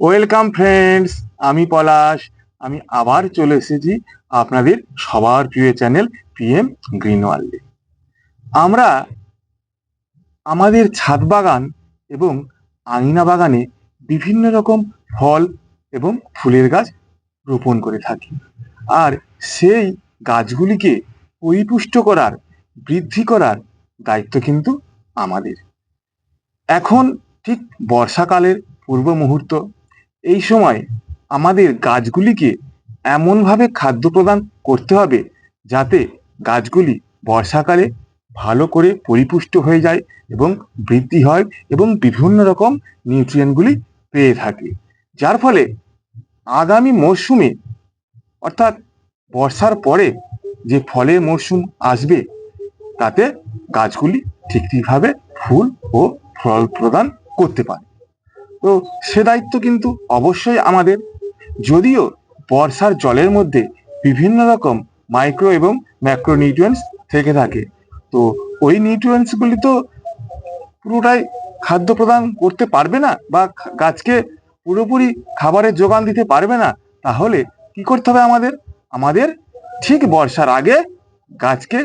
Welcome friends আমি পলাশ। আমি আবার চলে এসেছি আপনাদের সবার প্রিয় চ্যানেল পিএম গ্রিন ওয়ার্ল্ডে আমরা আমাদের ছাদ বাগান এবং আঙিনা বাগানে বিভিন্ন রকম ফল এবং ফুলের গাছ রোপণ করে থাকি। আর সেই গাছগুলিকে পরিপুষ্ট করার, বৃদ্ধি করার দায়িত্ব কিন্তু আমাদের। এখন ঠিক বর্ষাকালের পূর্ব মুহূর্ত এই সময় আমাদের গাছগুলিকে এমনভাবে খাদ্য প্রদান করতে হবে যাতে গাছগুলি বর্ষাকালে ভালো করে পরিপুষ্ট হয়ে যায় এবং বৃদ্ধি হয় এবং বিভিন্ন রকম নিউট্রিয়েন্টগুলি পেয়ে থাকে। যার ফলে আগামী মরশুমে, অর্থাৎ বর্ষার পরে যে ফলের মরশুম আসবে, তাতে গাছগুলি ঠিক ঠিকভাবে ফুল ও ফল প্রদান করতে পারে। তো সে দায়িত্ব কিন্তু অবশ্যই আমাদের। যদিও বর্ষার জলের মধ্যে বিভিন্ন রকম মাইক্রো এবং ম্যাক্রো নিউট্রিয়েন্টস থেকে থাকে, তো ওই নিউট্রিয়েন্টসগুলি তো পুরোটাই খাদ্য প্রদান করতে পারবে না বা গাছকে পুরোপুরি খাবারের যোগান দিতে পারবে না, তাহলে কি করতে হবে আমাদের? আমাদের ঠিক বর্ষার আগে গাছকে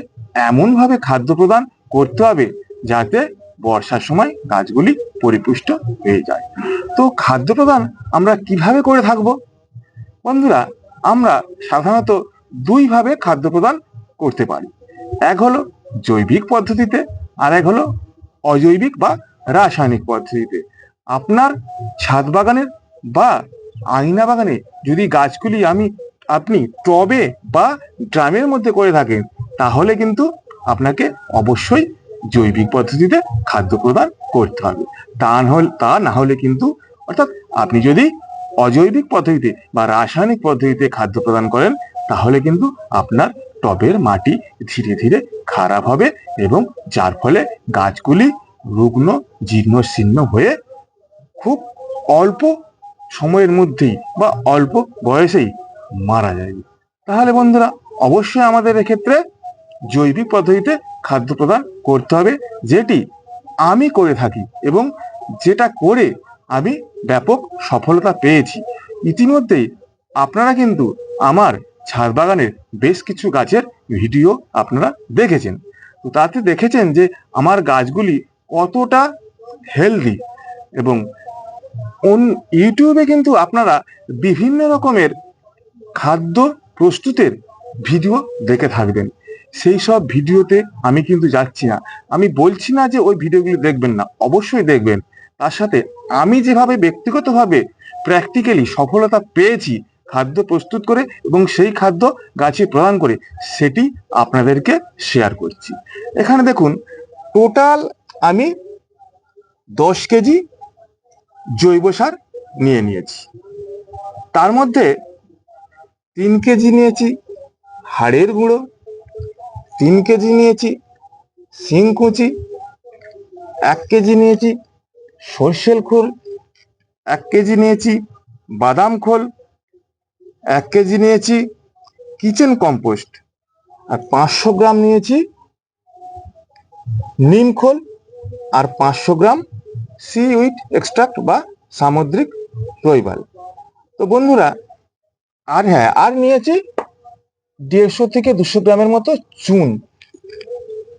এমনভাবে খাদ্য প্রদান করতে হবে যাতে বর্ষার সময় গাছগুলি পরিপুষ্ট হয়ে যায়। তো খাদ্য প্রদান আমরা কীভাবে করে থাকব? বন্ধুরা, আমরা সাধারণত দুইভাবে খাদ্য প্রদান করতে পারি। এক হলো জৈবিক পদ্ধতিতে, আর এক হলো অজৈবিক বা রাসায়নিক পদ্ধতিতে। আপনার ছাদ বাগানের বা আইনা বাগানে যদি গাছগুলি আমি, আপনি টবে বা ড্রামের মধ্যে করে থাকেন, তাহলে কিন্তু আপনাকে অবশ্যই জৈবিক পদ্ধতিতে খাদ্য প্রদান করতে হবে। তা হলে, তা না হলে কিন্তু, অর্থাৎ আপনি যদি অজৈবিক পদ্ধতিতে বা রাসায়নিক পদ্ধতিতে খাদ্য প্রদান করেন, তাহলে কিন্তু আপনার টবের মাটি ধীরে ধীরে খারাপ হবে এবং যার ফলে গাছগুলি রুগ্ন জীর্ণ শীর্ণ হয়ে খুব অল্প সময়ের মধ্যেই বা অল্প বয়সেই মারা যাবে তাহলে বন্ধুরা, অবশ্যই আমাদের এক্ষেত্রে জৈবিক পদ্ধতিতে খাদ্য প্রদান করতে হবে, যেটি আমি করে থাকি এবং যেটা করে আমি ব্যাপক সফলতা পেয়েছি। ইতিমধ্যেই আপনারা কিন্তু আমার ছাদ বাগানের বেশ কিছু গাছের ভিডিও আপনারা দেখেছেন। তো তাতে দেখেছেন যে আমার গাছগুলি কতটা হেলদি এবং অন- ইউটিউবে কিন্তু আপনারা বিভিন্ন রকমের খাদ্য প্রস্তুতের ভিডিও দেখে থাকবেন। সেই সব ভিডিওতে আমি কিন্তু যাচ্ছি না। আমি বলছি না যে ওই ভিডিওগুলি দেখবেন না, অবশ্যই দেখবেন। তার সাথে আমি যেভাবে ব্যক্তিগতভাবে প্র্যাকটিক্যালি সফলতা পেয়েছি, খাদ্য প্রস্তুত করে এবং সেই খাদ্য গাছে প্রদান করে, সেটি আপনাদেরকে শেয়ার করছি। এখানে দেখুন টোটাল আমি দশ কেজি জৈব সার নিয়ে নিয়েছি। তার মধ্যে তিন কেজি নিয়েছি হাড়ের গুঁড়ো তিন কেজি নিয়েছি শিংকুচি এক কেজি নিয়েছি, সর্ষের খোল, এক কেজি নিয়েছি, বাদাম খোল, এক কেজি নিয়েছি, কিচেন কম্পোস্ট, আর পাঁচশো গ্রাম নিয়েছি, নিম খোল, আর পাঁচশো গ্রাম সি উইট এক্সট্রাক্ট বা সামুদ্রিক রৈবাল তো বন্ধুরা, আর হ্যাঁ আর নিয়েছি দেড়শো থেকে দুশো গ্রামের মতো চুন।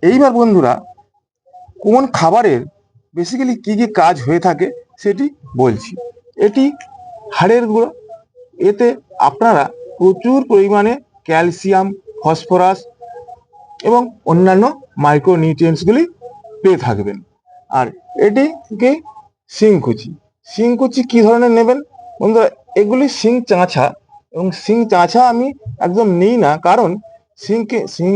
এইবার বন্ধুরা, কোন খাবারের বেসিক্যালি কি কি কাজ হয়ে থাকে সেটি বলছি। এটি হাড়ের গুঁড়ো। এতে আপনারা প্রচুর পরিমাণে ক্যালসিয়াম, ফসফরাস এবং অন্যান্য মাইক্রো নিউট্রিয়েন্টসগুলি পেয়ে থাকবেন। আর এটিকে শিংকুচি শিংকুচি কি ধরনের নেবেন? বন্ধুরা, এগুলি শিং চাঁচা এবং শিং চাঁচা আমি একদম নিই না, কারণ সিংকে সিং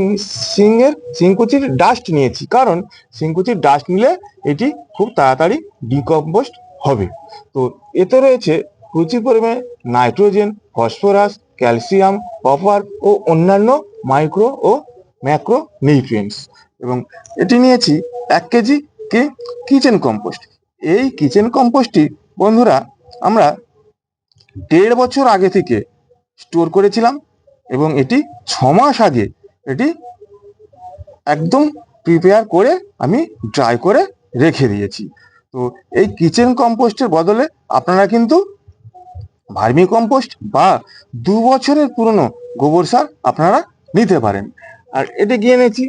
সিংয়ের সিংকুচির ডাস্ট নিয়েছি। কারণ সিংকুচির ডাস্ট নিলে এটি খুব তাড়াতাড়ি ডিকম্পোস্ট হবে। তো এতে রয়েছে প্রচুর পরিমাণে নাইট্রোজেন ফসফরাস ক্যালসিয়াম কপার ও অন্যান্য মাইক্রো ও ম্যাক্রো নিউট্রিয়েন্টস এবং এটি নিয়েছি এক কেজি কে কিচেন কম্পোস্ট এই কিচেন কম্পোস্টটি বন্ধুরা, আমরা দেড় বছর আগে থেকে স্টোর করেছিলাম এবং এটি ছ মাস আগে এটি একদম প্রিপেয়ার করে আমি ড্রাই করে রেখে দিয়েছি। তো এই কিচেন কম্পোস্টের বদলে আপনারা কিন্তু ভার্মি কম্পোস্ট বা দু বছরের পুরনো গোবর সার আপনারা নিতে পারেন। আর এটা গিয়ে এনেছি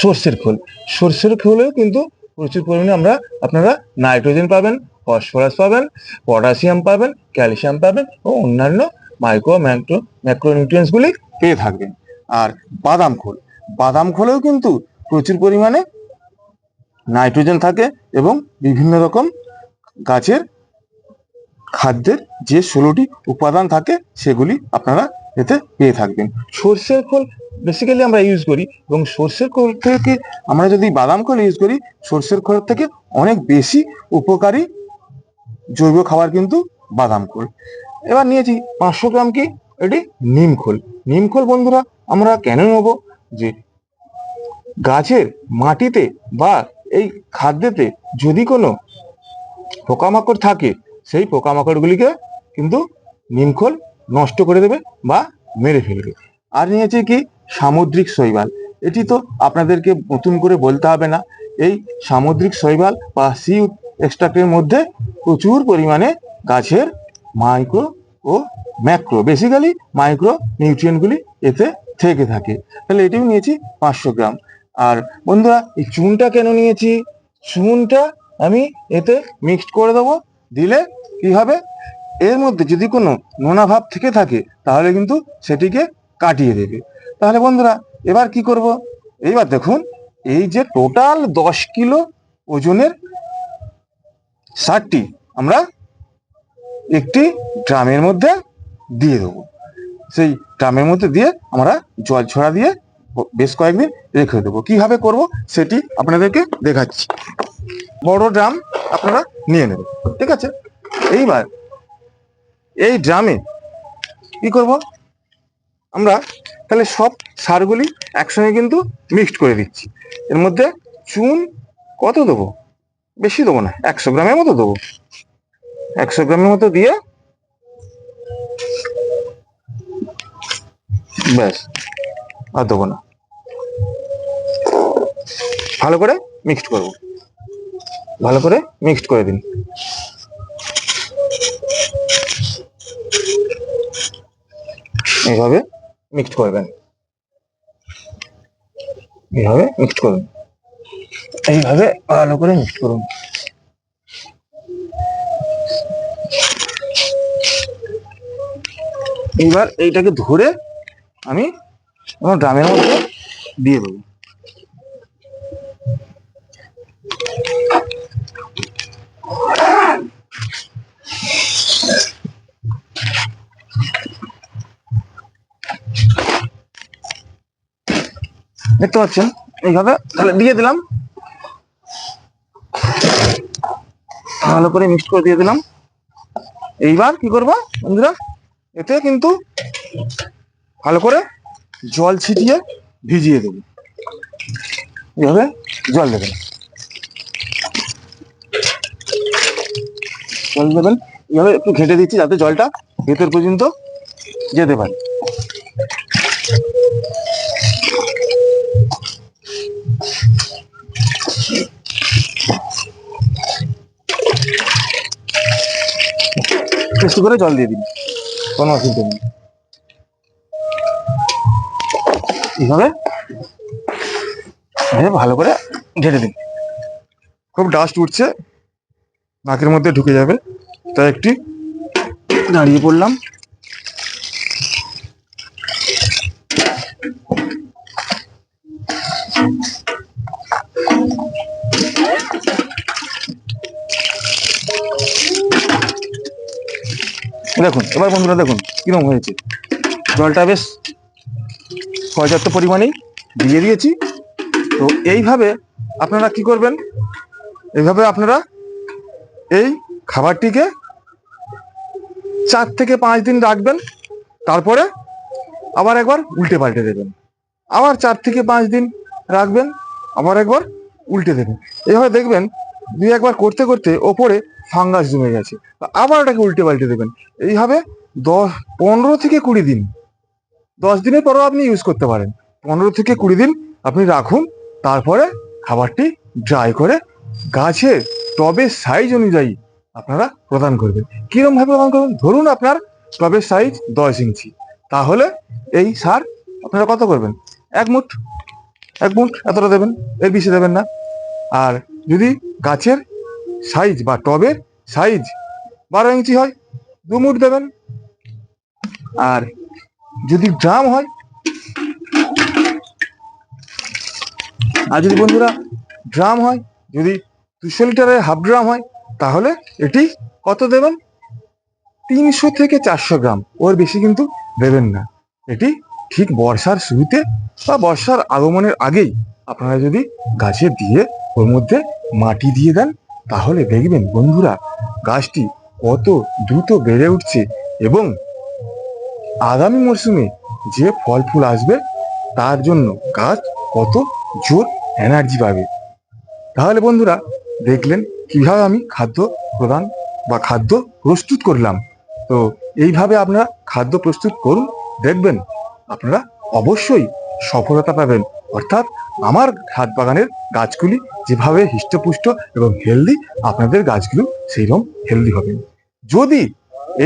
সর্ষের খোল। সর্ষের খোলেও কিন্তু প্রচুর পরিমাণে আমরা আপনারা নাইট্রোজেন পাবেন ফসফরাস পাবেন, পটাশিয়াম পাবেন, ক্যালসিয়াম পাবেন ও অন্যান্য মাইক্রো ম্যাক্রো ম্যাক্রোনিউট্রিয়েন্টসগুলি পেয়ে থাকবেন। আর বাদাম খোল, বাদাম খোলেও কিন্তু প্রচুর পরিমাণে নাইট্রোজেন থাকে এবং বিভিন্ন রকম গাছের খাদ্যের যে ষোলোটি উপাদান থাকে সেগুলি আপনারা এতে পেয়ে থাকবেন। সর্ষের খোল বেসিক্যালি আমরা ইউজ করি এবং সর্ষের খোল থেকে আমরা যদি বাদাম খোল ইউজ করি, সর্ষের খোল থেকে অনেক বেশি উপকারী জৈব খাবার কিন্তু বাদাম খোল। এবার নিয়েছি পাঁচশো গ্রাম কি? এটি নিম খোল। নিম খোল বন্ধুরা, আমরা কেন নেব? যে গাছের মাটিতে বা এই খাদ্যেতে যদি কোনো পোকামাকড় থাকে, সেই পোকামাকড়গুলিকে কিন্তু নিমখোল নষ্ট করে দেবে বা মেরে ফেলবে। আর নিয়েছে কি? সামুদ্রিক শৈবাল। এটি তো আপনাদেরকে নতুন করে বলতে হবে না। এই সামুদ্রিক শৈবাল বা সি এক্সট্রাক্টের মধ্যে প্রচুর পরিমাণে গাছের মাইক্রো ও ম্যাক্রো বেসিক্যালি মাইক্রো নিউট্রিয়েন্টগুলি এতে থেকে থাকে। তাহলে এটিও নিয়েছি পাঁচশো গ্রাম। আর বন্ধুরা, এই চুনটা কেন নিয়েছি? চুনটা আমি এতে মিক্সড করে দেবো। দিলে কি হবে? এর মধ্যে যদি কোনো নোনা ভাব থেকে থাকে, তাহলে কিন্তু সেটিকে কাটিয়ে দেবে। তাহলে বন্ধুরা, এবার কি করব? এইবার দেখুন, এই যে টোটাল দশ কিলো ওজনের সারটি আমরা একটি ড্রামের মধ্যে দিয়ে দেবো। সেই ড্রামের মধ্যে দিয়ে আমরা জল ছড়া দিয়ে বেশ কয়েকদিন রেখে দেবো। কীভাবে করব সেটি আপনাদেরকে দেখাচ্ছি। বড় ড্রাম আপনারা নিয়ে নেবেন, ঠিক আছে? এইবার এই ড্রামে কি করব? আমরা তাহলে সব সারগুলি একসঙ্গে কিন্তু মিক্সড করে দিচ্ছি। এর মধ্যে চুন কত দেবো? বেশি দেবো না, একশো গ্রামের মতো দেবো। একশো গ্রামের মতো দিয়ে ব্যাস, আর দেবো না। ভালো করে মিক্সড করব। ভালো করে মিক্সড করে দিন। এইভাবে মিক্সড করবেন। এইভাবে মিক্সড করুন। এইভাবে ভালো করে মিক্সড করুন। এইবার এইটাকে ধরে আমি আমার ড্রামের মধ্যে দিয়ে দেবো। দেখতে পাচ্ছেন? এইভাবে তাহলে দিয়ে দিলাম। ভালো করে মিক্স করে দিয়ে দিলাম। এইবার কি করব বন্ধুরা? এতে কিন্তু ভালো করে জল ছিটিয়ে ভিজিয়ে দেবো। এইভাবে জল দেবেন। জল দেবেন। এইভাবে একটু ঘেঁটে দিচ্ছি যাতে জলটা ভেতর পর্যন্ত যেতে পারে। একটু করে জল দিয়ে দিন। কোনো অসুবিধা নেই। এইভাবে ভালো করে ঢেলে দিন। খুব ডাস্ট উঠছে নাকের মধ্যে ঢুকে যাবে। তাই একটি দাঁড়িয়ে পড়লাম। দেখুন, এবার বন্ধুরা দেখুন কীরকম হয়েছে। জলটা বেশ পর্যাপ্ত পরিমাণেই দিয়ে দিয়েছি। তো এইভাবে আপনারা কি করবেন? এইভাবে আপনারা এই খাবারটিকে চার থেকে পাঁচ দিন রাখবেন, তারপরে আবার একবার উল্টে পাল্টে দেবেন। আবার চার থেকে পাঁচ দিন রাখবেন, আবার একবার উল্টে দেবেন। এইভাবে দেখবেন, দুই একবার করতে করতে ওপরে ফাঙ্গাস জমে গেছে। আবার ওটাকে উল্টে পাল্টে দেবেন। এইভাবে দশ, পনেরো থেকে কুড়ি দিন। দশ দিনের পরও আপনি ইউজ করতে পারেন। পনেরো থেকে কুড়ি দিন আপনি রাখুন, তারপরে খাবারটি ড্রাই করে গাছের টবের সাইজ অনুযায়ী আপনারা প্রদান করবেন। কিরম ভাবে প্রদান করবেন? ধরুন আপনার টবের সাইজ দশ ইঞ্চি। তাহলে এই সার আপনারা কত করবেন? এক মুঠ। এক মুঠ এতটা দেবেন। এর বেশি দেবেন না। আর যদি গাছের সাইজ বা টবের সাইজ বারো ইঞ্চি হয়, দু মুঠ দেবেন। আর যদি ড্রাম হয়, আর যদি বন্ধুরা ড্রাম হয়, যদি দুশো লিটারের হাফ ড্রাম হয়, তাহলে এটি কত দেবেন? তিনশো থেকে চারশো গ্রাম, ওর বেশি কিন্তু দেবেন না। এটি ঠিক বর্ষার শুরুতে বা বর্ষার আগমনের আগেই আপনারা যদি গাছে দিয়ে ওর মধ্যে মাটি দিয়ে দেন তাহলে দেখবেন বন্ধুরা, গাছটি কত দ্রুত বেড়ে উঠছে এবং আগামী মরশুমে যে ফল ফুল আসবে, তার জন্য গাছ কত জোর এনার্জি পাবে। তাহলে বন্ধুরা, দেখলেন কীভাবে আমি খাদ্য প্রদান বা খাদ্য প্রস্তুত করলাম। তো এইভাবে আপনারা খাদ্য প্রস্তুত করুন, দেখবেন আপনারা অবশ্যই সফলতা পাবেন। অর্থাৎ আমার ছাদ বাগানের গাছগুলি যেভাবে হৃষ্টপুষ্ট এবং হেলদি আপনাদের গাছগুলো সেইরকম হেলদি হবে। যদি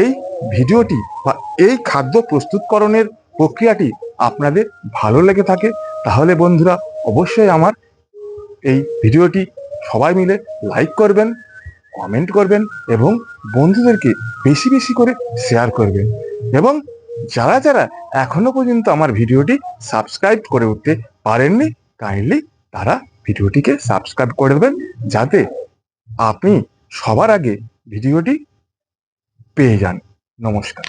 এই ভিডিওটি বা এই খাদ্য প্রস্তুতকরণের প্রক্রিয়াটি আপনাদের ভালো লেগে থাকে, তাহলে বন্ধুরা অবশ্যই আমার এই ভিডিওটি সবাই মিলে লাইক করবেন কমেন্ট করবেন এবং বন্ধুদেরকে বেশি বেশি করে শেয়ার করবেন। এবং যারা যারা এখনও পর্যন্ত আমার ভিডিওটি সাবস্ক্রাইব করে উঠতে পারেননি কাইন্ডলি তারা ভিডিওটিকে সাবস্ক্রাইব করে দেবেন যাতে আপনি সবার আগে ভিডিওটি পেয়ে যান। নমস্কার।